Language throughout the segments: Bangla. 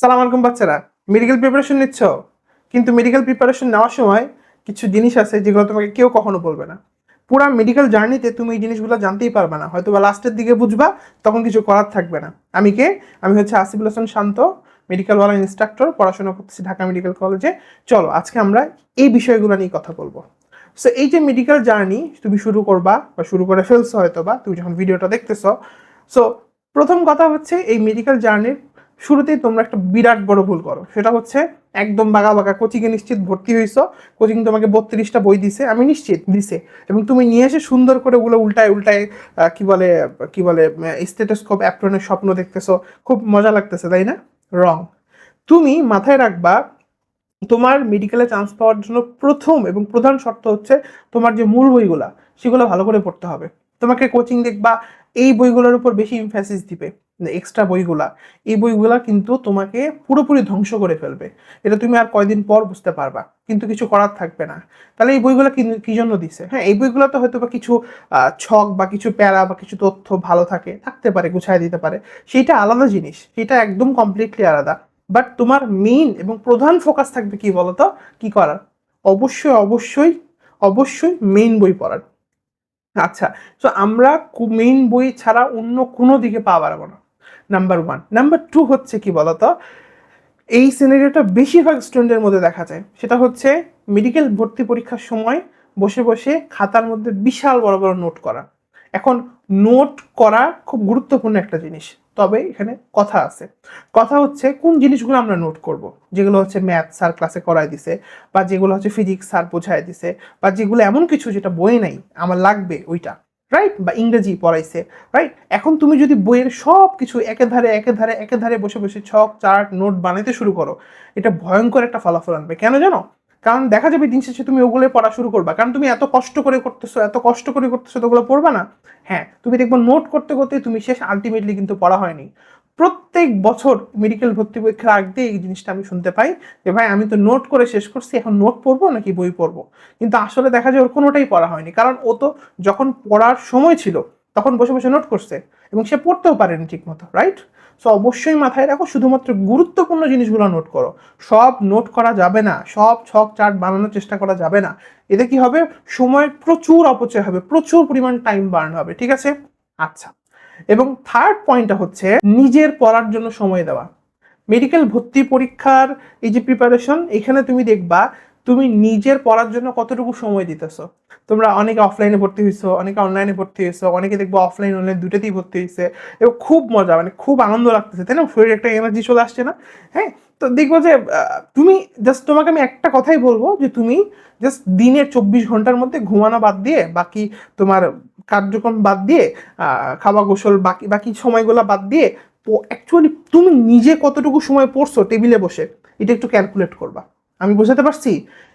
সালাম আলাইকুম বাচ্চারা মেডিকেল প্রিপারেশন নিচ্ছ? কিন্তু মেডিকেল প্রিপারেশন নেওয়ার সময় কিছু জিনিস আছে যেগুলো তোমাকে কেউ কখনো বলবে না। পুরা মেডিকেল জার্নিতে তুমি এই জিনিসগুলো জানতেই পারবে না। হয়তো বা লাস্টের দিকে বুঝবা, তখন কিছু করার থাকবে না। আমি কে? আমি হচ্ছে আসিফুল হাসান শান্ত মেডিকেল ওয়ালা ইনস্ট্রাক্টর পড়াশোনা করতেছি ঢাকা মেডিকেল কলেজে চলো, আজকে আমরা এই বিষয়গুলো নিয়ে কথা বলব। সো এই যে মেডিকেল জার্নি তুমি শুরু করবা বা শুরু করে ফেলছো হয়তো বা তুমি যখন ভিডিওটা দেখতেছো। সো প্রথম কথা হচ্ছে এই মেডিকেল জার্নির শুরুতেই তোমরা একটা বিরাট বড় ভুল করো। সেটা হচ্ছে একদম বাগা বাগা কোচিংয়ে নিশ্চিত ভর্তি হয়েছো কোচিং তোমাকে বত্রিশটা বই দিছে, আমি নিশ্চিত দিছে। এবং তুমি নিয়ে এসে সুন্দর করে ওগুলো উল্টায় উল্টায় কি বলে কি বলে স্টেটোস্কোপ অ্যাপ্রনের স্বপ্ন দেখতেছো, খুব মজা লাগতেছে, তাই না? রং তুমি মাথায় রাখবা, তোমার মেডিকেলে চান্স পাওয়ার জন্য প্রথম এবং প্রধান শর্ত হচ্ছে তোমার যে মূল বইগুলা, সেগুলো ভালো করে পড়তে হবে। তোমাকে কোচিং দেখবা, এই বইগুলোর উপর বেশি ইমফ্যাসিস দিবে। এক্সট্রা বইগুলা, এই বইগুলা কিন্তু তোমাকে পুরোপুরি ধ্বংস করে ফেলবে। এটা তুমি আর কয়দিন পর বুঝতে পারবা, কিন্তু কিছু করার থাকবে না। তাহলে এই বইগুলো কি জন্য দিছে? হ্যাঁ এই বইগুলোতে হয়তো বা কিছু ছক বা কিছু প্যারা বা কিছু তথ্য ভালো থাকে, থাকতে পারে, গুছায় দিতে পারে। সেইটা আলাদা জিনিস সেটা একদম কমপ্লিটলি আলাদা। বাট তোমার মেইন এবং প্রধান ফোকাস থাকবে কি বলতো? কি করার? অবশ্যই অবশ্যই অবশ্যই মেইন বই পড়ার। আচ্ছা তো আমরা মেইন বই ছাড়া অন্য কোনো দিকে পা বাড়াবো না। নাম্বার ওয়ান নাম্বার টু হচ্ছে কি বলতো? এই সিনারিওটা বেশিরভাগ স্টুডেন্টের মধ্যে দেখা যায়। সেটা হচ্ছে মেডিকেল ভর্তি পরীক্ষার সময় বসে বসে খাতার মধ্যে বিশাল বড় বড় নোট করা। এখন নোট করা খুব গুরুত্বপূর্ণ একটা জিনিস। তবে এখানে কথা আছে। কথা হচ্ছে কোন জিনিসগুলো আমরা নোট করব? যেগুলো হচ্ছে ম্যাথ স্যার ক্লাসে করায় দিছে, বা যেগুলো হচ্ছে ফিজিক্স স্যার বোঝায় দিছে, বা যেগুলো এমন কিছু যেটা বই নাই, আমার লাগবে ওইটা। রাইট বা ইংরেজি পড়াইছে রাইট এখন তুমি যদি বইয়ের সব কিছু একে ধারে একে ধারে একে ধারে বসে বসে ছক, চার্ট, নোট বানাইতে শুরু করো, এটা ভয়ঙ্কর একটা ফলাফল আনবে। কেন জানো? কারণ দেখা যাবে দিন শেষে তুমি ওগুলো পড়া শুরু করবা। কারণ তুমি এত কষ্ট করে করতেছো, এত কষ্ট করে করতেছো, তো ওগুলো পড়বা না। হ্যাঁ তুমি দেখব নোট করতে করতে তুমি শেষ আলটিমেটলি কিন্তু পড়া হয়নি। প্রত্যেক বছর মেডিকেল ভর্তি পরীক্ষার আগে এই জিনিসটা আমি শুনতে পাই যে, ভাই, আমি তো নোট করে শেষ করছি, এখন নোট পড়ব নাকি বই পড়ব? কিন্তু আসলে দেখা যায় ওর কোনোটাই পড়া হয়নি। কারণ ও তো যখন পড়ার সময় ছিল, তখন বসে বসে নোট করছে এবং সে পড়তেও পারেনি ঠিক মতো রাইট সো অবশ্যই মাথায় রাখো, শুধুমাত্র গুরুত্বপূর্ণ জিনিসগুলো নোট করো। সব নোট করা যাবে না, সব ছক চার্ট বানানোর চেষ্টা করা যাবে না। এতে কি হবে? সময়ের প্রচুর অপচয় হবে, প্রচুর পরিমাণ টাইম বার্ন হবে, ঠিক আছে? আচ্ছা। এবং থার্ড পয়েন্টটা হচ্ছে নিজের পড়ার জন্য সময় দেওয়া। মেডিকেল ভর্তি পরীক্ষার এই যে প্রিপারেশন এখানে তুমি দেখবা তুমি নিজের পড়ার জন্য কতটুকু সময় দিতেছো। তোমরা অনেকে অফলাইনে ভর্তি হয়েছো অনেকে অনলাইনে ভর্তি হয়েছো অনেকে দেখব অফলাইন অনলাইন দুটোতেই ভর্তি হয়েছে এবং খুব মজা মানে খুব আনন্দ লাগতেছে, তাই না? শরীরে একটা এনার্জি চলে আসছে না? হ্যাঁ? তো দেখব যে তুমি জাস্ট তোমাকে আমি একটা কথাই বলব যে তুমি জাস্ট দিনের চব্বিশ ঘণ্টার মধ্যে ঘুমানো বাদ দিয়ে বাকি তোমার কার্যক্রম বাদ দিয়ে খাওয়া গোসল বাকি বাকি সময়গুলো বাদ দিয়ে অ্যাকচুয়ালি তুমি নিজে কতটুকু সময় পড়ছো টেবিলে বসে, এটা একটু ক্যালকুলেট করবা। আমি বোঝাতে পারছি?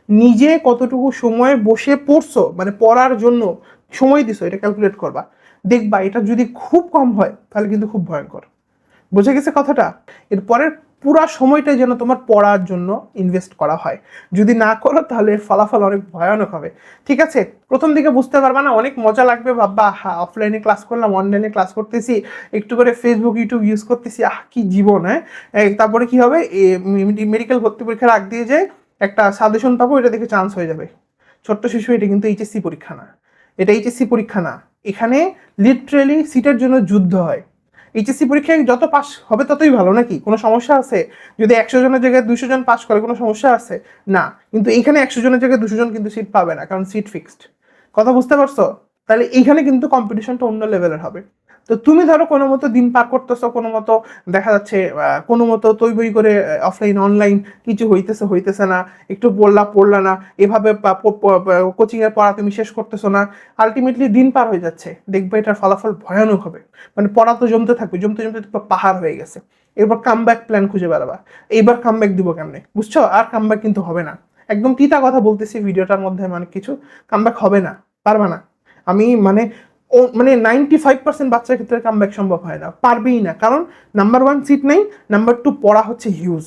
নিজে কতটুকু সময় বসে পড়ছো মানে পড়ার জন্য সময় দিছো, এটা ক্যালকুলেট করবা। দেখবা এটা যদি খুব কম হয়, তাহলে কিন্তু খুব ভয়ঙ্কর। বুঝে গেছে কথাটা? এরপরের পুরা সময়টাই যেন তোমার পড়ার জন্য ইনভেস্ট করা হয়। যদি না করো, তাহলে ফলাফল অনেক ভয়ানক হবে। ঠিক আছে? প্রথম দিকে বুঝতে পারবা না, অনেক মজা লাগবে, ভাববা হ্যাঁ অফলাইনে ক্লাস করলাম অনলাইনে ক্লাস করতেছি, একটু করে ফেসবুক ইউটিউব ইউজ করতেছি, আহ, কি জীবন হ্যাঁ? তারপরে কি হবে? মেডিকেল ভর্তি পরীক্ষার আগ দিয়ে যায় একটা সাজেশন পাবো, এটা দেখে চান্স হয়ে যাবে। ছোট্ট শিশু, এটা কিন্তু এইচএসসি পরীক্ষা না। এটা এইচএসসি পরীক্ষা না। এখানে লিটারেলি সিটের জন্য যুদ্ধ হয়। এইচএসসি পরীক্ষায় যত পাস হবে ততই ভালো, নাকি? কোনো সমস্যা আছে? যদি একশো জনের জায়গায় দুশো জন পাস করে, কোনো সমস্যা আছে? না, কিন্তু এইখানে একশো জনের জায়গায় দুশো জন কিন্তু সিট পাবে না, কারণ সিট ফিক্সড কথা বুঝতে পারছ? তাহলে এইখানে কিন্তু কম্পিটিশনটা অন্য লেভেলের হবে। তো তুমি ধরো কোনো মতো দিন পার করতেছো, কোনো মতো দেখা যাচ্ছে কোনো মতো তৈ বই করে অফলাইন অনলাইন কিছু হইতেছে হইতেছে না, একটু পড়লা পড়লা না, এভাবে কোচিং এর পড়া তুমি শেষ করতেছো না আলটিমেটলি দিন পার হয়ে যাচ্ছে, দেখবে এটার ফলাফল ভয়ানক হবে মানে পড়া তো জমতে থাকবে, জমতে জমতে পাহাড় হয়ে গেছে, এরপর কামব্যাক প্ল্যান খুঁজে বেড়াবা, এইবার কামব্যাক দিব কেমনে, বুঝছ? আর কামব্যাক কিন্তু হবে না, একদম তিতা কথা বলতেছি ভিডিওটার মধ্যে মানে কিছু কামব্যাক হবে না, পারবা না, আমি মানে মানে নাইনটি ফাইভ পার্সেন্ট বাচ্চার ক্ষেত্রে কামব্যাক সম্ভব হয় না। পারবেই না। কারণ নাম্বার ওয়ান সিট নেই নাম্বার টু পড়া হচ্ছে হিউজ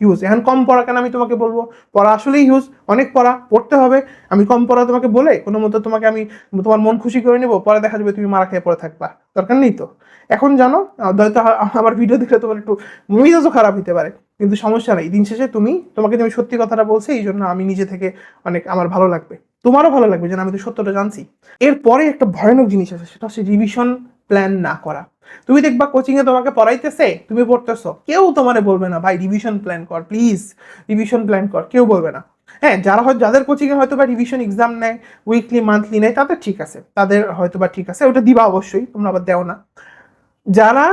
হিউজ এখন কম পড়া কেন আমি তোমাকে বলব? পড়া আসলেই হিউজ অনেক পড়া পড়তে হবে। আমি কম পড়া তোমাকে বলে কোনো মতো তোমাকে আমি তোমার মন খুশি করে নেব। পরে দেখা যাবে তুমি মারা খেয়ে পড়ে থাকবা। দরকার নেই তো। এখন জানো, হয়তো আমার ভিডিও দেখলে তোমার একটু মেজাজও খারাপ হতে পারে। কিন্তু সমস্যা নেই। দিন শেষে তুমি, তোমাকে আমি সত্যি কথাটা বলছি, এই জন্য আমি নিজে থেকে অনেক আমার ভালো লাগবে। তোমারও ভালো লাগবে, যেন আমি তো সত্যটা জানছি। এরপরে একটা ভয়ানক জিনিস আছে, সেটা হচ্ছে রিভিশন প্ল্যান না করা। তুমি দেখবা কোচিং এ তোমাকে পড়াইতেছে, তুমি পড়তেছো, কেউ তোমারে বলবে না, ভাই রিভিশন প্ল্যান কর প্লিজ রিভিশন প্ল্যান কর। কেউ বলবে না। হ্যাঁ যারা হয়তো, যাদের কোচিং এ হয়তো বা রিভিশন এক্সাম নেয় উইকলি মান্থলি নেয়, তাদের ঠিক আছে। তাদের হয়তো বা ঠিক আছে, ওটা দিবা অবশ্যই, তোমরা আবার দেও না। যারা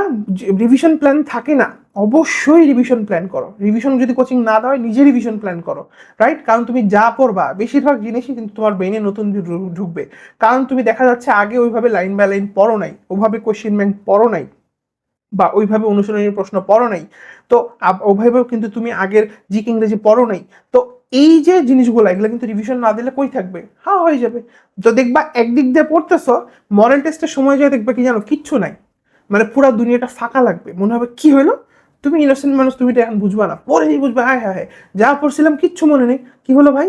রিভিশন প্ল্যান থাকে না, অবশ্যই রিভিশন প্ল্যান করো। রিভিশন যদি কোচিং না দেওয়া হয় নিজে রিভিশন প্ল্যান করো রাইট কারণ তুমি যা পড়বা, বেশিরভাগ জিনিসই কিন্তু তোমার ব্রেনে নতুন ঢুকবে। কারণ তুমি দেখা যাচ্ছে আগে ওইভাবে লাইন বাই লাইন পড়ো নাই, ওভাবে কোশ্চেন ব্যাংক পড়ো নাই, বা ওইভাবে অনুশীলনের প্রশ্ন পড়ো নাই। তো ওইভাবেও কিন্তু তুমি আগের জিকে ইংরেজি পড়ো নাই। তো এই যে জিনিসগুলো, এগুলো কিন্তু রিভিশন না দিলে কই থাকবে? হ্যাঁ হয়ে যাবে। তো দেখবা একদিক দিয়ে পড়তেছ মরাল টেস্টের সময় যায় দেখবা কি জানো, কিচ্ছু নাই। মানে পুরো দুনিয়াটা ফাঁকা লাগবে। মনে হবে, কি হলো তুমি ইনোসেন্ট মানুষ, তুমি এটা এখন বুঝবা না। পরেই বুঝবে হ্যাঁ হ্যাঁ হ্যাঁ যা পড়ছিলাম কিচ্ছু মনে নেই। কি হলো ভাই?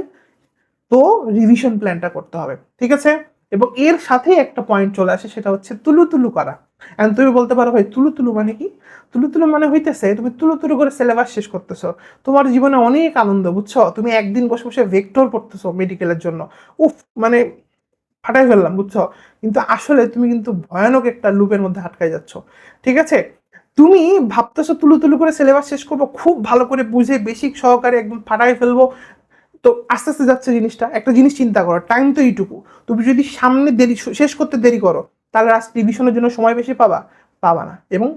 তো রিভিশন প্ল্যানটা করতে হবে, ঠিক আছে? এবং এর সাথে একটা পয়েন্ট চলে আসে, সেটা হচ্ছে তুলু তুলু করা। এখন তুমি বলতে পারো ভাই তুলু তুলু মানে কি? তুলু তুলু মানে হইতেছে, তুমি তুলু তুলু করে সিলেবাস শেষ করতেছো। তোমার জীবনে অনেক আনন্দ, বুঝছ? তুমি একদিন বসে বসে ভেক্টর পড়তেছো মেডিকেলের জন্য। উফ মানে ফাটাই ফেললাম, বুঝছ? কিন্তু আসলে তুমি কিন্তু ভয়ানক একটা লুপের মধ্যে আটকাই যাচ্ছ, ঠিক আছে? তুমি ভাবতেছো তুলু তুলু করে সিলেবাস শেষ করব, খুব ভালো করে বুঝে বেসিক সহকারে একদম ফাটাই ফেলব। তো আস্তে আস্তে যাচ্ছে জিনিসটা, একটা জিনিস চিন্তা করো টাইম তো এইটুকু। তুমি যদি সামনে দেরি, শেষ করতে দেরি করো, তাহলে আজ রিভিশনের জন্য সময় বেশি পাবা? পাবা না এবং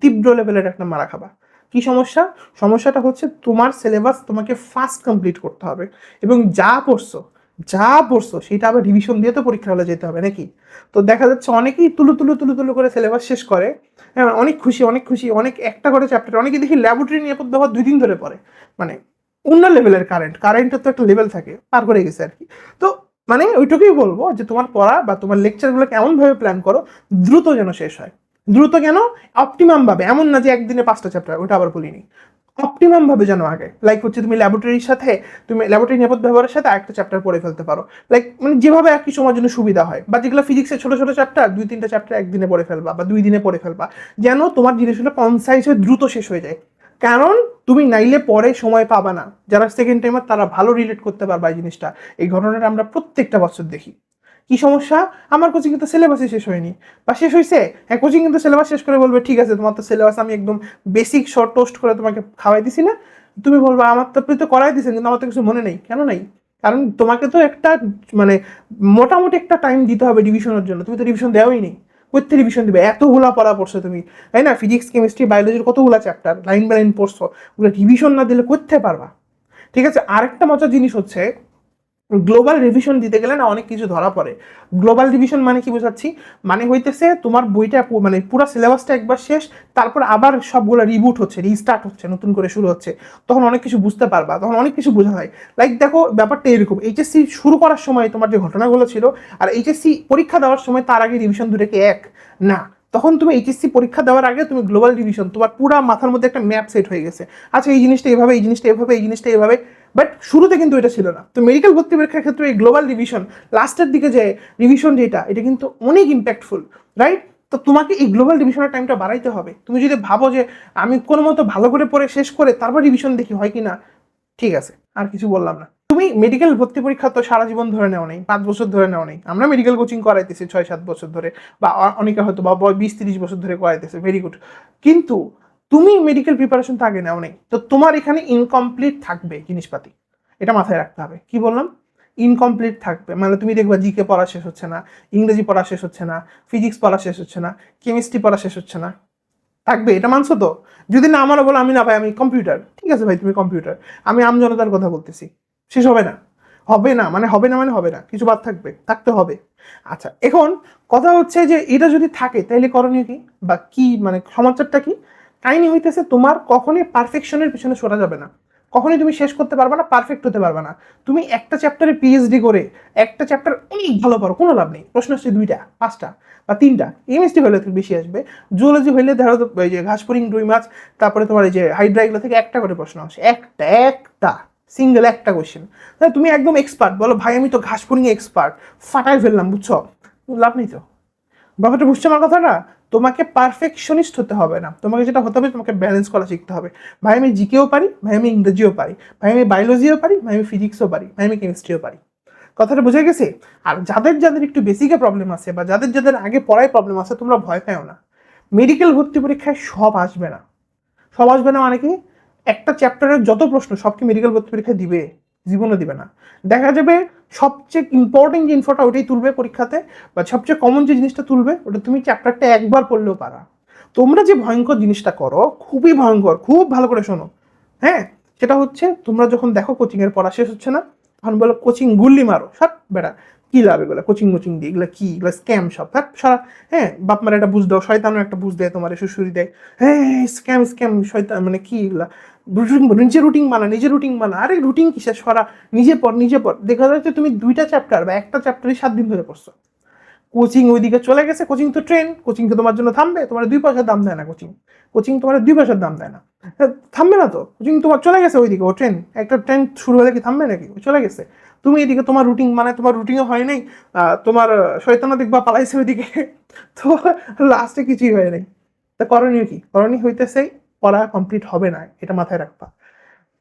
তীব্র লেভেলের একটা মারা খাবা। কি সমস্যা? সমস্যাটা হচ্ছে তোমার সিলেবাস তোমাকে ফাস্ট কমপ্লিট করতে হবে এবং যা পড়ছো যা পড়ছো, সেটা আবার রিভিশন দিয়ে তো পরীক্ষা হলে যেতে হবে নাকি? তো দেখা যাচ্ছে অনেকেই তুলু তুলু তুলু তুলু করে সিলেবাস শেষ করে। হ্যাঁ অনেক খুশি অনেক খুশি, অনেক একটা করে চ্যাপ্টার অনেকে দেখি ল্যাবরেটরি নিরাপদ ব্যবহার দুই দিন ধরে পড়ে। মানে অন্য লেভেলের কারেন্ট কারেন্টের তো একটা লেভেল থাকে, পার করে গেছে আর কি। তো মানে ওইটুকুই বলব যে তোমার পড়া বা তোমার লেকচারগুলো কেমনভাবে প্ল্যান করো, দ্রুত যেন শেষ হয়। দ্রুত কেন? অপটিমাম ভাবে, এমন না যে একদিনে পাঁচটা চ্যাপ্টার ওটা আবার বলিনি অপটিমাম ভাবে যেন আগে। লাইক হচ্ছে তুমি ল্যাবরেটরির সাথে, তুমি ল্যাবরেটরি নিরাপদ ব্যবহারের সাথে একটা চ্যাপ্টার পড়ে ফেলতে পারো। লাইক মানে যেভাবে একই সময়ের জন্য সুবিধা হয়। বা যেগুলো ফিজিক্সের ছোটো ছোটো চ্যাপ্টার দুই, তিনটা চ্যাপ্টার একদিনে পড়ে ফেলবা বা দুই দিনে পড়ে ফেলবা। যেন তোমার জিনিসগুলো কনসাইজ হয়ে দ্রুত শেষ হয়ে যায়। কারণ তুমি নাইলে পরে সময় পাবা না। যারা সেকেন্ড টাইমার তারা ভালো রিলেট করতে পারবা এই জিনিসটা। এই ঘটনাটা আমরা প্রত্যেকটা বছর দেখি। কি সমস্যা? আমার কোচিং কিন্তু সিলেবাসই শেষ হয়নি। বা শেষ হয়েছে হ্যাঁ কোচিং কিন্তু সিলেবাস শেষ করে বলবে, ঠিক আছে, তোমার তো সিলেবাস আমি একদম বেসিক শর্ট টোস্ট করে তোমাকে খাওয়াই দিছি না। তুমি বলবা, আমার তো আপনি তো করাই দিয়েছেন কিন্তু আমার তো কিছু মনে নেই। কেন নেই? কারণ তোমাকে তো একটা মানে মোটামুটি একটা টাইম দিতে হবে রিভিশনের জন্য। তুমি তো রিভিশন দেওয়াই নেই। কোথা রিভিশন দিবে? এতগুলা পড়া পড়ছো তুমি। তাই না? ফিজিক্স কেমিস্ট্রি বায়োলজির কতগুলা চ্যাপ্টার লাইন বাই লাইন পড়ছো। ওগুলো রিভিশন না দিলে করতে পারবা? ঠিক আছে? আরেকটা মজার জিনিস হচ্ছে গ্লোবাল রিভিশন দিতে গেলে না অনেক কিছু ধরা পড়ে। গ্লোবাল রিভিশন মানে কি বোঝাচ্ছি? মানে হইতেছে তোমার বইটা মানে পুরো সিলেবাসটা একবার শেষ, তারপর আবার সবগুলো রিবুট হচ্ছে রিস্টার্ট হচ্ছে, নতুন করে শুরু হচ্ছে। তখন অনেক কিছু বুঝতে পারবা, তখন অনেক কিছু বোঝা হয় লাইক দেখো, ব্যাপারটা এরকম এইচএসসি শুরু করার সময় তোমার যে ঘটনাগুলো ছিল, আর এইচএসসি পরীক্ষা দেওয়ার সময় তার আগে রিভিশন দুটো কি এক, না। তখন তুমি এইচএসসি পরীক্ষা দেওয়ার আগে তুমি গ্লোবাল রিভিশন তোমার পুরো মাথার মধ্যে একটা ম্যাপ সেট হয়ে গেছে। আচ্ছা এই জিনিসটা এভাবে, এই জিনিসটা এভাবে, এই জিনিসটা এভাবে বাট শুরুতে কিন্তু এটা ছিল না। তো মেডিকেল ভর্তি পরীক্ষার ক্ষেত্রে এই গ্লোবাল রিভিশন লাস্টের দিকে যে রিভিশন যেটা এটা কিন্তু অনেক ইম্প্যাক্টফুল রাইট তো তোমাকে এই গ্লোবাল রিভিশনের টাইমটা বাড়াইতে হবে। তুমি যদি ভাবো যে আমি কোনো মতো ভালো করে পড়ে শেষ করে তারপর রিভিশন দেখি হয় কি না ঠিক আছে, আর কিছু বললাম না। তুমি মেডিকেল ভর্তি পরীক্ষা তো সারা জীবন ধরে নেওয়া নেই, পাঁচ বছর ধরে নেওয়া নেই। আমরা মেডিকেল কোচিং করাইতেছি ছয় সাত বছর ধরে, বা অনেকে হয়তো বা বিশ তিরিশ বছর ধরে করাইতেছে ভেরি গুড কিন্তু তুমি মেডিকেল প্রিপারেশন তো আগে নেও নেই তো তোমার এখানে ইনকমপ্লিট থাকবে জিনিসপাতি। এটা মাথায় রাখতে হবে। কি বললাম? ইনকমপ্লিট থাকবে। মানে তুমি দেখবা জিকে পড়া শেষ হচ্ছে না, ইংরেজি পড়া শেষ হচ্ছে না ফিজিক্স পড়া শেষ হচ্ছে না কেমিস্ট্রি পড়া শেষ হচ্ছে না। থাকবে, এটা মানছো তো? যদি না আমারও বলো, আমি না ভাই, আমি কম্পিউটার ঠিক আছে ভাই, তুমি কম্পিউটার আমি আমজনতার কথা বলতেছি। শেষ হবে না। হবে না মানে হবে না মানে হবে না। কিছু বাদ থাকবে, থাকতে হবে। আচ্ছা এখন কথা হচ্ছে যে এটা যদি থাকে তাহলে করণীয় কি? বা কি মানে সমাচারটা কি? কাহিনী হইতেছে তোমার কখনই পারফেকশনের পিছনে সরা যাবে না। কখনোই তুমি শেষ করতে পারবে না পারফেক্ট হতে পারবে না। তুমি একটা চ্যাপ্টারে পিএইচডি করে একটা চ্যাপ্টার অনেক ভালো পারো, কোনো লাভ নেই। প্রশ্ন হচ্ছে দুইটা, পাঁচটা বা তিনটা। এমএসটি হলে বেশি আসবে জুওলজি হইলে ধরো এই যে ঘাসপুরিং, রুই মাছ, তারপরে তোমার এই যে হাইড্রা এগুলো থেকে একটা করে প্রশ্ন আসে। একটা একটা সিঙ্গেল একটা কোয়েশ্চেন তাহলে তুমি একদম এক্সপার্ট বলো ভাই আমি তো ঘাসপুরিং এক্সপার্ট ফাটাই ফেললাম, বুঝছ? লাভ নেই তো। ব্যাপারটা বুঝছ আমার কথাটা? তোমাকে পারফেকশনিস্ট হতে হবে না। তোমাকে যেটা হতে হবে, তোমাকে ব্যালেন্স করা শিখতে হবে। ভাই, আমি জিকেও পারি, ভাই, আমি ইংরেজিও পারি, ভাই, আমি বায়োলজিও পারি, ভাই, আমি ফিজিক্সও পারি, ভাই, আমি কেমিস্ট্রিও পারি। কথাটা বুঝে গেছে? আর যাদের যাদের একটু বেসিকে প্রবলেম আছে বা যাদের যাদের আগে পড়ায় প্রবলেম আছে, তোমরা ভয় পেও না। মেডিকেল ভর্তি পরীক্ষায় সব আসবে না। সব আসবে না মানে কি? একটা চ্যাপ্টারের যত প্রশ্ন সব কি মেডিকেল ভর্তি পরীক্ষায় দিবে। জীবনে দিবে না। দেখা যাবে সবচেয়ে ইম্পর্টেন্ট যে ইনফোটা ওটাই তুলবে পরীক্ষাতে বা সবচেয়ে কমন যে জিনিসটা তুলবে ওটা তুমি চ্যাপ্টারটা একবার পড়লেও পারা। তোমরা যে ভয়ঙ্কর জিনিসটা করো, খুবই ভয়ঙ্কর, খুব ভালো করে শোনো। হ্যাঁ? সেটা হচ্ছে তোমরা যখন দেখো কোচিংয়ের পড়া শেষ হচ্ছে না, তখন বলো কোচিং গুল্লি মারো, সব, বেড়া কি লাভ এগুলো? কোচিং কোচিং দিয়ে এগুলো কি? এগুলো স্ক্যাম সব। হ্যাঁ সারা হ্যাঁ বাপ মার একটা বুঝ দাও শয়তানও একটা বুঝ দেয় তোমার সুশুরি দেয়। হ্যাঁ স্ক্যাম স্ক্যাম শয়তান মানে কি এগুলা? রুটিন রুটিন বানা নিজে রুটিন বানা। আরে রুটিন কিসের? সরা নিজে পর নিজে পর দেখা যাচ্ছে তুমি দুইটা চ্যাপ্টার বা একটা চ্যাপ্টারই সাত দিন ধরে পড়ছো। কোচিং ওইদিকে চলে গেছে কোচিং তো ট্রেন কোচিং তো তোমার জন্য থামবে তোমার দুই পয়সার দাম দেয় না কোচিং। কোচিং তোমার দুই পয়সার দাম দেয় না। হ্যাঁ, থামবে না তো। কোচিং তোমার চলে গেছে ওইদিকে ও ট্রেন একটা ট্রেন শুরু হলে কি থামবে নাকি? চলে গেছে। তুমি এদিকে তোমার রুটিন মানে তোমার রুটিনও হয় নাই তোমার শয়তানা দেখবা পালাইছে ওইদিকে। তো লাস্টে কিছুই হয় নাই। তা করণীয় কি? করণীয় হইতেছে পড়া কমপ্লিট হবে না, এটা মাথায় রাখবা।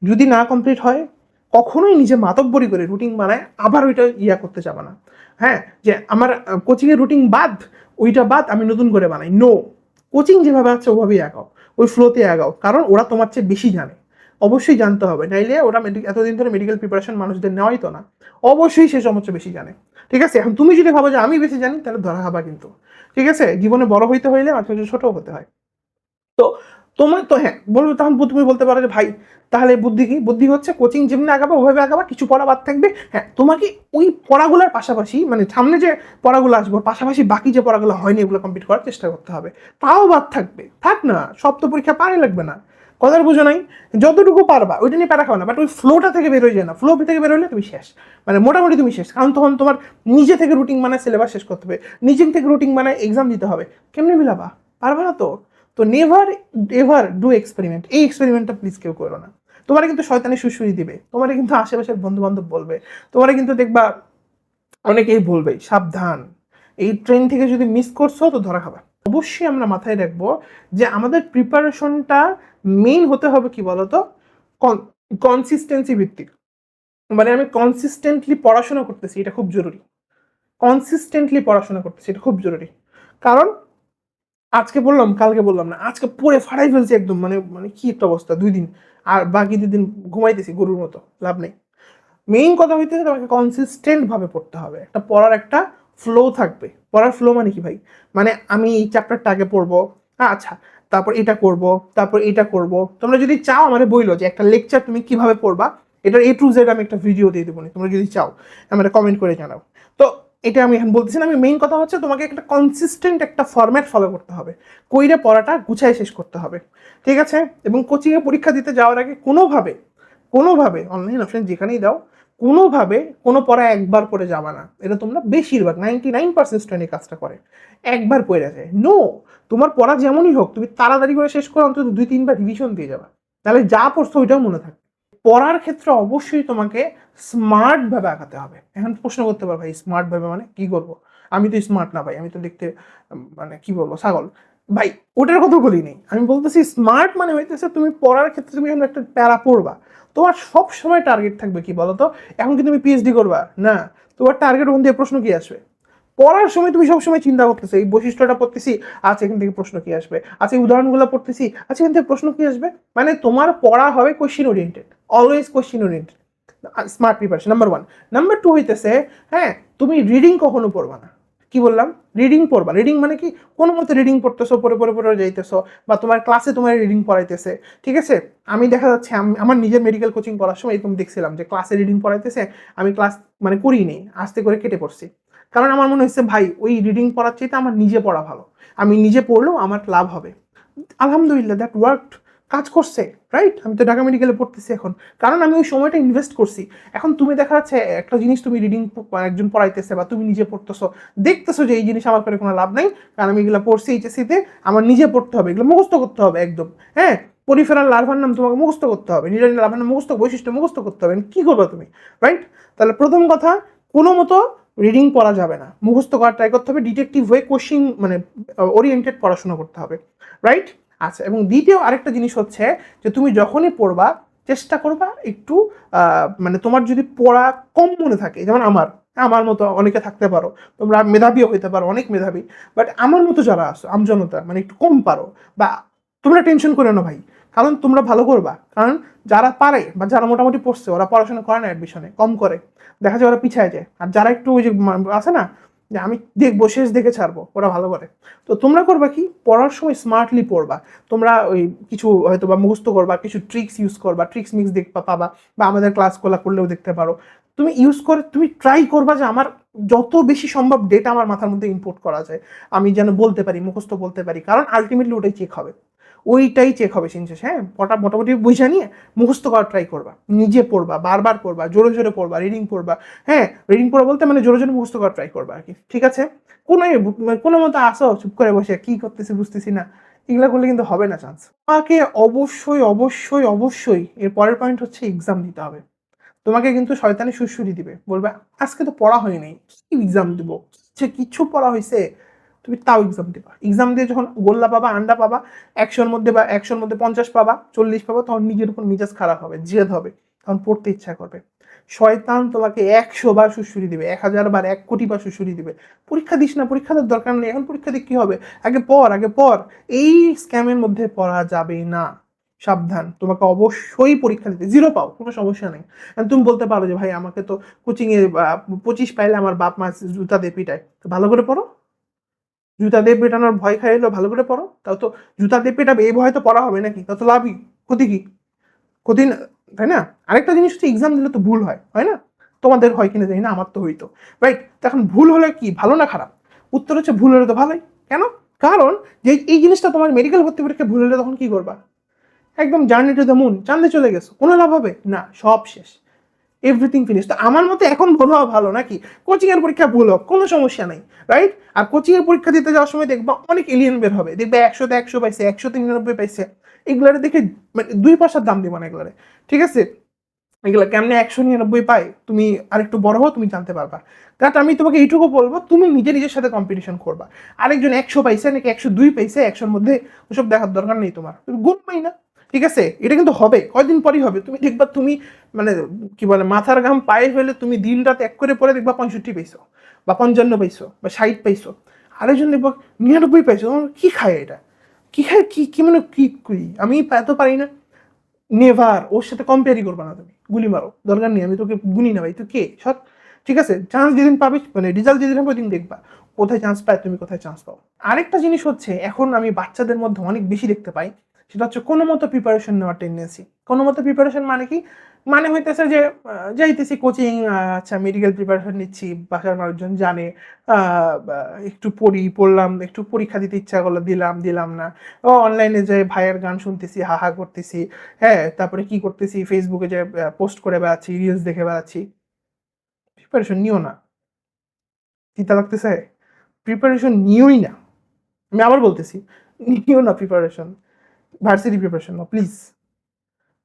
যদি না কমপ্লিট হয়, কখনোই নিজে মাতব্বরি করে রুটিন বানায় আবার ওইটা ইয়া করতে যাবে না। হ্যাঁ? যে আমার কোচিংয়ের রুটিন বাদ, ওইটা বাদ আমি নতুন করে বানাই। নো কোচিং যেভাবে আছে, ওভাবেই আগাও। ওই ফ্লোতে আগাও। কারণ ওরা তোমার চেয়ে বেশি জানে। অবশ্যই জানতে হবে। নাইলে ওরা এতদিন ধরে মেডিকেল প্রিপারেশন মানুষদের নেওয়াই তো না। অবশ্যই সে সমস্ত বেশি জানে। ঠিক আছে? এখন তুমি যদি ভাবো যে আমি বেশি জানি, তাহলে ধরা খাবা কিন্তু। ঠিক আছে? জীবনে বড় হইতে হইলে মাঝে মাঝে ছোট হতে হয়। তো তোমার তো হ্যাঁ বলবে তখন তুমি বলতে পারো যে, ভাই, তাহলে বুদ্ধি কি? বুদ্ধি হচ্ছে কোচিং যেমনি আগাবা, ওভাবে আগাবা, কিছু পড়া বাদ থাকবে। হ্যাঁ তোমাকে ওই পড়াগুলোর পাশাপাশি মানে সামনে যে পড়াগুলো আসব পাশাপাশি বাকি যে পড়াগুলো হয়নি, এগুলো কমপ্লিট করার চেষ্টা করতে হবে। তাও বাদ থাকবে। থাক না সব তো পরীক্ষা পারে লাগবে না। কথার বুঝো নাই, যতটুকু পারবা, ওইটা নিয়ে প্যারা খাও না বাট ওই ফ্লোটা থেকে বেরোয় যায় না। ফ্লো থেকে বেরোলে তুমি শেষ। মানে মোটামুটি তুমি শেষ, কারণ তখন তোমার নিজে থেকে রুটিন বানায় সিলেবাস শেষ করতে হবে। নিজে থেকে রুটিন বানায় এক্সাম দিতে হবে। কেমনে মিলাবা? পারবা না তো? তো নেভার এভার ডু এক্সপেরিমেন্ট এই এক্সপেরিমেন্টটা প্লিজ কেউ করো না। তোমার কিন্তু শয়তানি সুশুরি দিবে। তোমার কিন্তু আশেপাশের বন্ধু বান্ধব বলবে। তোমার কিন্তু দেখবা অনেকেই বলবে সাবধান। এই ট্রেন থেকে যদি মিস করছ, তো ধরা খাবা। অবশ্যই আমরা মাথায় রাখব যে আমাদের প্রিপারেশনটা মেইন হতে হবে কি বলতো? কনসিস্টেন্সি ভিত্তিক। মানে আমি কনসিস্টেন্টলি পড়াশোনা করতেছি, এটা খুব জরুরি। কনসিস্টেন্টলি পড়াশোনা করতেছি, এটা খুব জরুরি। কারণ আজকে বললাম, কালকে বললাম না, আজকে পড়ে ফাড়াই ফেলছি একদম মানে মানে কি একটা অবস্থা, দুই দিন। আর বাকি দুই দিন ঘুমাইতেছি, গরুর মতো, লাভ নেই। মেইন কথা হইতেছে তোমাকে কনসিস্টেন্ট ভাবে পড়তে হবে। একটা পড়ার একটা ফ্লো থাকবে। পড়ার ফ্লো মানে কি ভাই? মানে আমি এই চ্যাপ্টারটা আগে পড়ব হ্যাঁ, আচ্ছা তারপর এটা করব তারপর এটা করব। তোমরা যদি চাও আমাদের বইলো যে একটা লেকচার তুমি কীভাবে পড়বা এটার এ টু জেড আমি একটা ভিডিও দিয়ে দেবো তোমরা যদি চাও আমরা কমেন্ট করে জানাও। তো এটা আমি এখন বলতেছি না আমি মেইন কথা হচ্ছে তোমাকে একটা কনসিস্টেন্ট একটা ফর্ম্যাট ফলো করতে হবে। কইরে পড়াটা গুছায় শেষ করতে হবে। ঠিক আছে? এবং কোচিংয়ে পরীক্ষা দিতে যাওয়ার আগে কোনোভাবে কোনোভাবে অনলাইন অফলাইন যেখানেই দাও কোনোভাবে কোনো পড়া একবার পড়ে যাবা না। এটা তোমরা বেশিরভাগ নাইনটি নাইন পার্সেন্ট স্টুডেন্ট কাজটা করে। একবার পড়ে যায়। নো তোমার পড়া যেমনই হোক, তুমি তাড়াতাড়ি করে শেষ করে অন্তত দুই, তিনবার রিভিশন দিয়ে যাবে। তাহলে যা পড়ছো ওইটাও মনে থাকবে। পড়ার ক্ষেত্রে অবশ্যই তোমাকে স্মার্টভাবে আঁকাতে হবে। এখন প্রশ্ন করতে পারো, ভাই স্মার্টভাবে মানে কি করব? আমি তো স্মার্ট না, ভাই। আমি তো দেখতে মানে কি বলব, ছাগল। ভাই, ওটার কথা বলি নেই। আমি বলতেছি স্মার্ট মানে হইতেছে তুমি পড়ার ক্ষেত্রে তুমি যখন একটা প্যারা পড়বা। তোমার সব সময় টার্গেট থাকবে কি বলতো? এখন কি তুমি পিএইচডি করবা? না। তোমার টার্গেট ওখান থেকে প্রশ্ন কি আসবে? পড়ার সময় তুমি সবসময় চিন্তা করতেছো, এই বৈশিষ্ট্যটা পড়তেছি আচ্ছা এখান থেকে প্রশ্ন কি আসবে? আচ্ছা এই উদাহরণগুলো পড়তেছি আচ্ছা এখান থেকে প্রশ্ন কি আসবে? মানে তোমার পড়া হবে question oriented always question oriented smart preparation number one number two হইতেছে হ্যাঁ তুমি রিডিং কখনো পড়বা না। কি বললাম? রিডিং পড়বা। রিডিং মানে কি? কোনো মতো রিডিং পড়তেছো পরে পরে পড়ে যাইতেছো বা তোমার ক্লাসে তোমার রিডিং পড়াইতেছে। ঠিক আছে? আমি দেখা যাচ্ছে আমি আমার নিজের মেডিকেল কোচিং করার সময় এরকম দেখছিলাম যে ক্লাসে রিডিং পড়াইতেছে, আমি ক্লাস মানে করিই নেই আস্তে করে কেটে পড়ছি। কারণ আমার মনে হচ্ছে, ভাই, ওই রিডিং পড়ার চাইতে আমার নিজে পড়া ভালো। আমি নিজে পড়লেও আমার লাভ হবে। আলহামদুলিল্লাহ দ্যাট ওয়ার্ক কাজ করছে রাইট আমি তো ঢাকা মেডিকেলে পড়তেছি এখন। কারণ আমি ওই সময়টা ইনভেস্ট করছি। এখন তুমি দেখা যাচ্ছে, একটা জিনিস তুমি রিডিং একজন পড়াইতেছে বা তুমি নিজে পড়তেছো, দেখতেছো যে এই জিনিস আমার করে কোনো লাভ নাই, কারণ আমি এগুলো পড়ছি এইচএসিতে আমার নিজে পড়তে হবে, এগুলো মুখস্থ করতে হবে একদম হ্যাঁ? পরিফেরাল লার্ভার নাম তোমাকে মুখস্থ করতে হবে নিজের লার্ভার নাম মুখস্থ, বৈশিষ্ট্য মুখস্থ করতে হবে, কি করবে তুমি রাইট তাহলে প্রথম কথা, কোনো মতো রিডিং পড়া যাবে না। মুখস্থ করা ট্রাই করতে হবে ডিটেকটিভ হয়ে কোশ্চিন মানে ওরিয়েন্টেড পড়াশোনা করতে হবে রাইট আচ্ছা এবং দ্বিতীয় আরেকটা জিনিস হচ্ছে যে তুমি যখনই পড়বা, চেষ্টা করবা একটু মানে তোমার যদি পড়া কম মনে থাকে, যেমন আমার আমার মতো অনেকে থাকতে পারো, তোমরা মেধাবীও হইতে পারো, অনেক মেধাবী বাট আমার মতো যারা আসো আমজনতা মানে একটু কম পারো, বা তোমরা টেনশন করে না ভাই, কারণ তোমরা ভালো করবা, কারণ যারা পারে, বা যারা মোটামুটি পড়ছে, ওরা পড়াশোনা করে না অ্যাডমিশনে কম করে, দেখা যায় ওরা পিছায় যায়, আর যারা একটু ওই যে আছে না যে আমি দেখব শেষ দেখে ছাড়বো, ওরা ভালো করে। তো তোমরা করবা কি? পড়ার সময় স্মার্টলি পড়বা। তোমরা ওই কিছু হয়তো বা মুখস্থ করবা, কিছু ট্রিক্স ইউজ করবা ট্রিক্স মিক্স দেখবা পাবা, বা আমাদের ক্লাসগুলো করলেও দেখতে পারো। তুমি ইউজ করে, তুমি ট্রাই করবা যে আমার যত বেশি সম্ভব ডেটা আমার মাথার মধ্যে ইনপুট করা যায়। আমি যেন বলতে পারি, মুখস্থ বলতে পারি, কারণ আলটিমেটলি ওটাই চেক হবে। ওইটাই চেক হবে সিনসেস হ্যাঁ ওটা মোটামুটি বুঝে নিয়ে মুখস্থ করার ট্রাই করবা। নিজে পড়বা, বারবার পড়বা, জোরে জোরে পড়বা রিডিং পড়বা। হ্যাঁ রিডিং পড়া বলতে মানে জোরে জোরে মুখস্থ করার ট্রাই করবা আর কি। ঠিক আছে? কোনো মানে কোনো মতো আসো, চুপ করে বসে, কি করতেছি বুঝতেছি না। এগুলা করলে কিন্তু হবে না চান্স তোমাকে অবশ্যই অবশ্যই অবশ্যই এর পরের পয়েন্ট হচ্ছে এক্সাম দিতে হবে। তোমাকে কিন্তু শয়তানি সুশুরি দিবে। বলবে, আজকে তো পড়া হয়নি। কি এক্সাম দিব? সে কিছু পড়া হয়েছে তুমি তাও এক্সাম দিবা। এক্সাম দিয়ে যখন গোল্লা পাবা, আন্ডা পাবা, একশোর মধ্যে বা একশোর মধ্যে পঞ্চাশ পাবা, চল্লিশ পাবা, তখন নিজের উপর মিজাজ খারাপ হবে, জেদ হবে, তখন পড়তে ইচ্ছা করবে। শয়তান তোমাকে একশো বার সুশুরি দিবে, এক হাজার বার, এক কোটি বার সুশুরি দিবে। পরীক্ষা দিস না, পরীক্ষা দেওয়ার দরকার নেই, এখন পরীক্ষা দিয়ে কি হবে? আগে পর আগে পর এই স্ক্যামের মধ্যে পড়া যাবে না। সাবধান, তোমাকে অবশ্যই পরীক্ষা দিতে জিরো পাও, কোনো সমস্যা নেই। তুমি বলতে পারো যে, ভাই, আমাকে তো কোচিংয়ে পঁচিশ পাইলে আমার বাপ মা জুতা দিয়ে পিটায়। তো ভালো করে পড়ো। জুতা দিয়ে পেটানোর ভয় খাইলো ভালো করে পড়ো। তাও তো জুতা দিয়ে পেটাবে এই ভয় তো পড়া হবে নাকি? তা তো লাভই। ক্ষতি কি? ক্ষতি তাই না? আরেকটা জিনিস হচ্ছে এক্সাম দিলে তো ভুল হয় হয় না? তোমাদের হয় কিনা জানি না, আমার তো হইতো রাইট এখন ভুল হলে কি, ভালো না খারাপ? উত্তর হচ্ছে ভুল হলে তো ভালোই। কেন? কারণ যে এই জিনিসটা তোমার মেডিকেল ভর্তি পরীক্ষা ভুল হলে তখন কি করবা? একদম জার্নি টু দ্য মুন চাঁদে চলে গেছো, কোনো লাভ হবে? না, সব শেষ। এভরিথিং ফিনিশ তো আমার মতে এখন ভুল হওয়া ভালো নাকি? কোচিংয়ের পরীক্ষা ভুল হোক, কোনো সমস্যা নাই রাইট আর কোচিং এর পরীক্ষা দিতে যাওয়ার সময় দেখবা অনেক এলিয়েন বের হবে। দেখবে একশোতে একশো পাইছে একশো তিরানব্বই পাইছে। এগুলারে দেখে মানে দুই পয়সার দাম দিব না এগুলারে, ঠিক আছে? এগুলো কেমনে একশো নিরানব্বই পাই তুমি আর একটু বড় হও, তুমি জানতে পারবা। দ্যাট আমি তোমাকে এইটুকু বলব, তুমি নিজে নিজের সাথে কম্পিটিশন করবা। আরেকজন একশো পাইছে নাকি একশো দুই পাইছে, একশোর মধ্যে ওসব দেখার দরকার নেই তোমার। তুমি গুনবাই না। ঠিক আছে? এটা কিন্তু হবে, কয়দিন পরই হবে। তুমি দেখবা তুমি মানে কি বলে, মাথার ঘাম পায়ে হলে তুমি দিন রাত এক করে পরে দেখবা পঁয়ষট্টি পাইছো, বা পঞ্চান্ন পাইছো, বা ষাট পাইছো। আরেকজন দেখবা নিরানব্বই পাইছো। কি খায় এটা? কি খায়? কি কি মানে কি করি আমি এত পারি না। নেভার, ওর সাথে কম্পেয়ারই করবা না তুমি। গুলি মারো, দরকার নেই, আমি তোকে গুনি না ভাই। তুই কে? সৎ? ঠিক আছে? চান্স যেদিন পাবি মানে রেজাল্ট যেদিন হবে ওই দিন দেখবা। কোথায় চান্স পায়, তুমি কোথায় চান্স পাও। আরেকটা জিনিস হচ্ছে, এখন আমি বাচ্চাদের মধ্যে অনেক বেশি দেখতে পাই। সেটা হচ্ছে কোনো মতো প্রিপারেশন নেওয়ার টেন্ডেন্সি কোনো মতো প্রিপারেশন মানে কি? মানে হইতেছে যে যাইতেছি কোচিং আচ্ছা মেডিকেল প্রিপারেশন নিচ্ছি, বাসার মানুষজন জানে একটু পড়ি, পড়লাম, একটু পরীক্ষা দিতে ইচ্ছা করল, দিলাম দিলাম না। ও অনলাইনে যে ভাইয়ের গান শুনতেছি, হা হা করতেছি হ্যাঁ তারপরে কি করতেছি? ফেসবুকে যে পোস্ট করে বেড়াচ্ছি রিলস দেখে বেড়াচ্ছি। প্রিপারেশন নিও না। চিন্তা লাগতেছে? প্রিপারেশন নিওই না। আমি আবার বলতেছি, নিও না প্রিপারেশন ভার্সিটি প্রিপারেশন না প্লিজ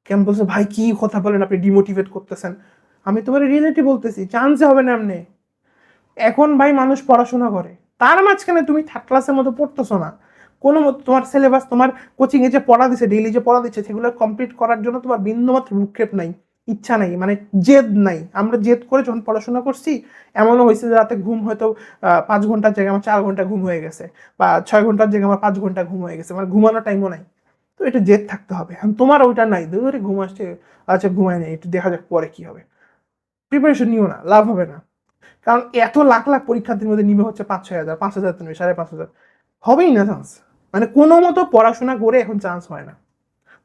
কেমন বলছে, ভাই, কি কথা বলেন আপনি? ডিমোটিভেট করতেছেন। আমি তোমার রিয়েলিটি বলতেছি চান্সে হবে না এমনি। এখন ভাই মানুষ পড়াশোনা করে, তার মাঝখানে তুমি থার্ড ক্লাসের মতো পড়তেছো না। কোনো মতো তোমার সিলেবাস তোমার কোচিংয়ে যে পড়া দিচ্ছে ডেইলি যে পড়া দিচ্ছে সেগুলো কমপ্লিট করার জন্য তোমার বিন্দুমাত্র ভূক্ষেপ নাই, ইচ্ছা নাই মানে জেদ নাই। আমরা জেদ করে যখন পড়াশোনা করছি, এমনও হয়েছে যে রাতে ঘুম হয়তো পাঁচ ঘণ্টার জায়গায় আমার চার ঘণ্টা ঘুম হয়ে গেছে, বা ছয় ঘণ্টার জায়গায় আমার পাঁচ ঘণ্টা ঘুম হয়ে গেছে মানে ঘুমানোর টাইমও নাই। তো এটা জেদ থাকতে হবে। তোমার ওইটা নাই ধরে ঘুম আসছে আচ্ছা ঘুমায় নেই, একটু দেখা যাক পরে কি হবে। প্রিপারেশন নিও না, লাভ হবে না। কারণ এত লাখ লাখ পরীক্ষার্থীর মধ্যে নিবে হচ্ছে পাঁচ ছয় হাজার, পাঁচ হাজার নেবে, সাড়ে পাঁচ হাজার। হবেই না চান্স মানে কোনো মতো পড়াশোনা করে এখন চান্স হয় না।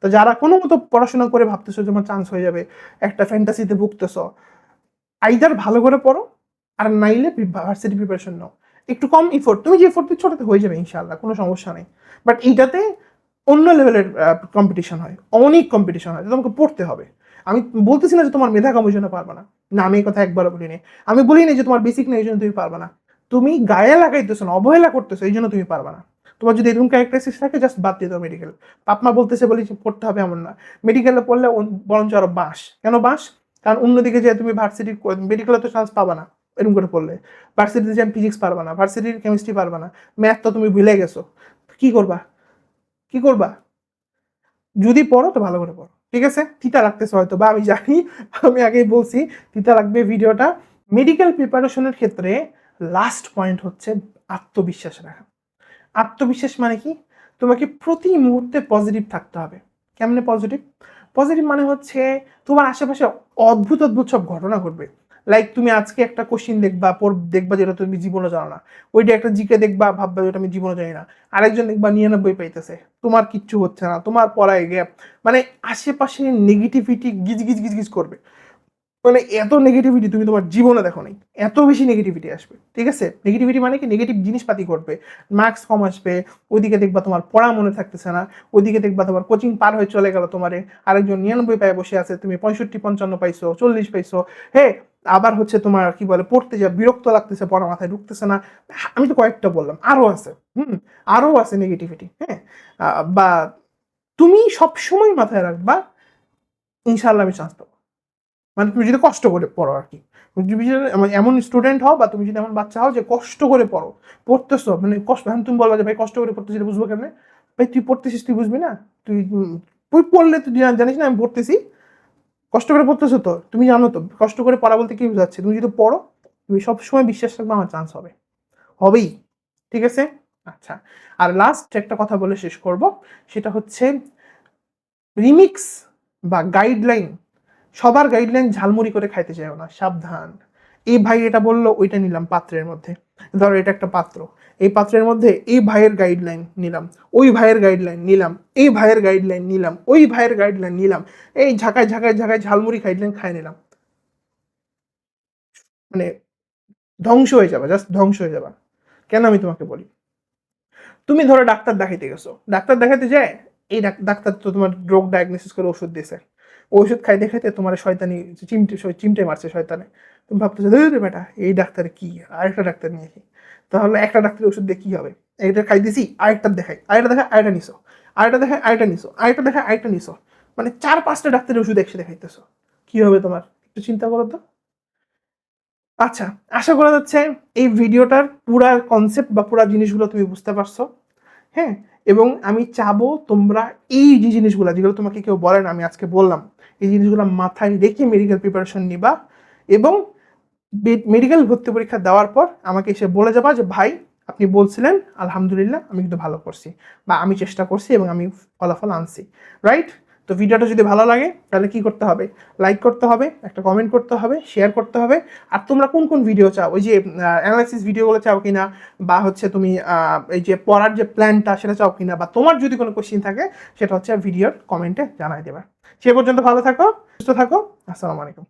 তো যারা কোনো মতো পড়াশোনা করে ভাবতেছো যে আমার চান্স হয়ে যাবে, একটা ফ্যান্টাসিতে ভুগতেছ আইদার ভালো করে পড়ো, আর নাইলে ভার্সিটি প্রিপারেশন নাও। একটু কম ইফোর্ট তুমি যে এফোর্ট দিচ্ছ ওটাতে হয়ে যাবে ইনশাল্লাহ কোনো সমস্যা নেই। বাট এইটাতে অন্য লেভেলের কম্পিটিশন হয়, অনেক কম্পিটিশন হয় তোমাকে পড়তে হবে। আমি বলতেছি না যে তোমার মেধা কমের জন্য পারবে না। না, আমি এই কথা একবারও বলিনি। আমি বলিনি যে তোমার বেসিক নেই এই জন্য তুমি পারবে না। তুমি গায়ে লাগাইতেছো না, অবহেলা করতেছো এই জন্য তুমি পারবে না। তোমার যদি এরকম ক্যারেক্টারিস্টিক্স থাকে জাস্ট বাদ দিয়ে দাও মেডিকেল পাপমা বলতেছে বলি যে পড়তে হবে এমন না। মেডিকেলে পড়লে বরঞ্চ আরও বাঁশ কেন বাঁশ কারণ অন্যদিকে যে তুমি ভার্সিটি মেডিকেলে তো চান্স পাবা না এরকম করে পড়লে। ভার্সিটিতে যে ফিজিক্স পারবা না ভার্সিটির কেমিস্ট্রি পারবা না। ম্যাথ তো তুমি ভুলে গেছো। কি করবা? কি করবা? যদি পড়ো তো ভালো করে পড়ো। ঠিক আছে? তিতা লাগতেছে হয়তো, বা আমি জানি, আমি আগেই বলছি তিতা লাগবে ভিডিওটা। মেডিকেল প্রিপারেশনের ক্ষেত্রে লাস্ট পয়েন্ট হচ্ছে আত্মবিশ্বাস রাখা। আত্মবিশ্বাস মানে কি? তোমাকে প্রতি মুহূর্তে পজিটিভ থাকতে হবে। কেমনে পজিটিভ পজিটিভ মানে হচ্ছে তোমার আশেপাশে অদ্ভুত অদ্ভুত সব ঘটনা ঘটবে। লাইক তুমি আজকে একটা কোশ্চিন দেখবা, পর দেখবা যেটা তুমি জীবনে জানো না। ওইটা একটা জিকে দেখবা, ভাববা যেটা আমি জীবনে জানি না। আরেকজন দেখবা নিরানব্বই পাইতেছে। তোমার কিচ্ছু হচ্ছে না। তোমার পড়ায় গ্যাপ মানে আশেপাশে নেগেটিভিটি গিজ গিজ গিজ গিজ করবে। মানে এত নেগেটিভিটি তুমি তোমার জীবনে দেখো নাই। এত বেশি নেগেটিভিটি আসবে। ঠিক আছে? নেগেটিভিটি মানে কি? নেগেটিভ জিনিসপাতি করবে মার্কস কম আসবে। ওইদিকে দেখবা তোমার পড়া মনে থাকতেছে না। ওইদিকে দেখবা তোমার কোচিং পার হয়ে চলে গেল তোমারে। আরেকজন নিরানব্বই পায়ে বসে আছে। তুমি পঁয়ষট্টি, পঞ্চান্ন পাইছো, চল্লিশ পাইছো। হে আবার হচ্ছে তোমার কি বলে, পড়তে যা, বিরক্ত লাগতেছে, পড়া মাথায় ঢুকতেছে না। আমি তো কয়েকটা বললাম আরও আছে, হুম আরও আছে নেগেটিভিটি হ্যাঁ বা তুমি সবসময় মাথায় রাখবা ইনশাল্লাহ আমি চান্স পাবো। মানে তুমি যদি কষ্ট করে পড়ো আর কি, তুমি যদি এমন- স্টুডেন্ট হও বা তুমি যদি এমন বাচ্চা হও যে কষ্ট করে পড়ো, পড়তেছো মানে কষ্ট, এখন তুমি বলবা যে, ভাই, কষ্ট করে পড়তেছি বুঝব কেমনে? ভাই, তুই পড়তেছিস, তুই বুঝবি না? তুই তুই পড়লে তুই জানিস না, আমি পড়তেছি। কষ্ট করে পড়তেছো তো? তুমি জানো তো, কষ্ট করে পড়া বলতে কি বোঝাচ্ছে? তুমি যদি পড়ো, তুমি সবসময় বিশ্বাস রাখবে আমার চান্স হবে। হবেই, ঠিক আছে? আচ্ছা আর লাস্ট একটা কথা বলে শেষ করব, সেটা হচ্ছে রিমিক্স বা গাইডলাইন সবার গাইডলাইন ঝালমুড়ি করে খাইতে চাইও না, সাবধান। এই ভাই এটা বলল, ওইটা নিলাম পাত্রের মধ্যে। ধরো এটা একটা পাত্র। এই পাত্রের মধ্যে এই ভাইয়ের গাইডলাইন নিলাম। ওই ভাইয়ের গাইডলাইন নিলাম। এই ভাইয়ের গাইডলাইন নিলাম। ওই ভাইয়ের গাইডলাইন নিলাম। এই ঝাঁকায় ঝাঁকায় ঝাঁকায় ঝালমুড়ি গাইডলাইন খাই নিলাম। মানে ধ্বংস হয়ে যাবে জাস্ট ধ্বংস হয়ে যাবা। কেন আমি তোমাকে বলি? তুমি ধরো ডাক্তার দেখাইতে গেছো। ডাক্তার দেখাতে যায়, এই ডাক- ডাক্তার তো তোমার রোগ ডায়াগনোসিস করে ওষুধ দিয়েছে ওষুধ খাইতে খাইতে তোমার শয়তানি চিমটে চিমটে মারছে শয়তানে। তুমি ভাবতেছো, ধরে বেটা, এই ডাক্তার কি, আরেকটা ডাক্তার নিয়েছি তাহলে একটা ডাক্তারের ওষুধ দিয়ে কি হবে? এইটা খাই দিছি, আরেকটা দেখাই, আরেকটা দেখায় আরেকটা নিছো, আরেকটা দেখায় আরেকটা নিছো, আরেকটা দেখায় আরেকটা নিছো। মানে চার, পাঁচটা ডাক্তারের ওষুধ একসাথে খাইতেছো। কি হবে তোমার? একটু চিন্তা করো তো। আচ্ছা আশা করা যাচ্ছে এই ভিডিওটার পুরা কনসেপ্ট বা পুরা জিনিসগুলো তুমি বুঝতে পারছ। হ্যাঁ এবং আমি চাবো তোমরা এই যে জিনিসগুলো, যেগুলো তোমাকে কেউ বলেন আমি আজকে বললাম, এই জিনিসগুলো মাথায় রেখে মেডিকেল প্রিপারেশন নিবা এবং মেডিকেল ভর্তি পরীক্ষা দেওয়ার পর আমাকে এসে বলে যাবা যে, ভাই, আপনি বলছিলেন, আলহামদুলিল্লাহ, আমি কিন্তু ভালো করছি বা আমি চেষ্টা করছি এবং আমি ফলাফল আনছি। রাইট তো ভিডিওটা যদি ভালো লাগে, তাহলে কি করতে হবে? লাইক করতে হবে, একটা কমেন্ট করতে হবে শেয়ার করতে হবে। আর তোমরা কোন কোন ভিডিও চাও? ওই যে অ্যানালাইসিস ভিডিওগুলো চাও কিনা? বা হচ্ছে তুমি এই যে পড়ার যে প্ল্যানটা সেটা চাও কিনা? বা তোমার যদি কোনো কোশ্চিন থাকে, সেটা হচ্ছে ভিডিওর কমেন্টে জানাই দেবে। সে পর্যন্ত ভালো থাকো, সুস্থ থাকো। আসসালামু আলাইকুম।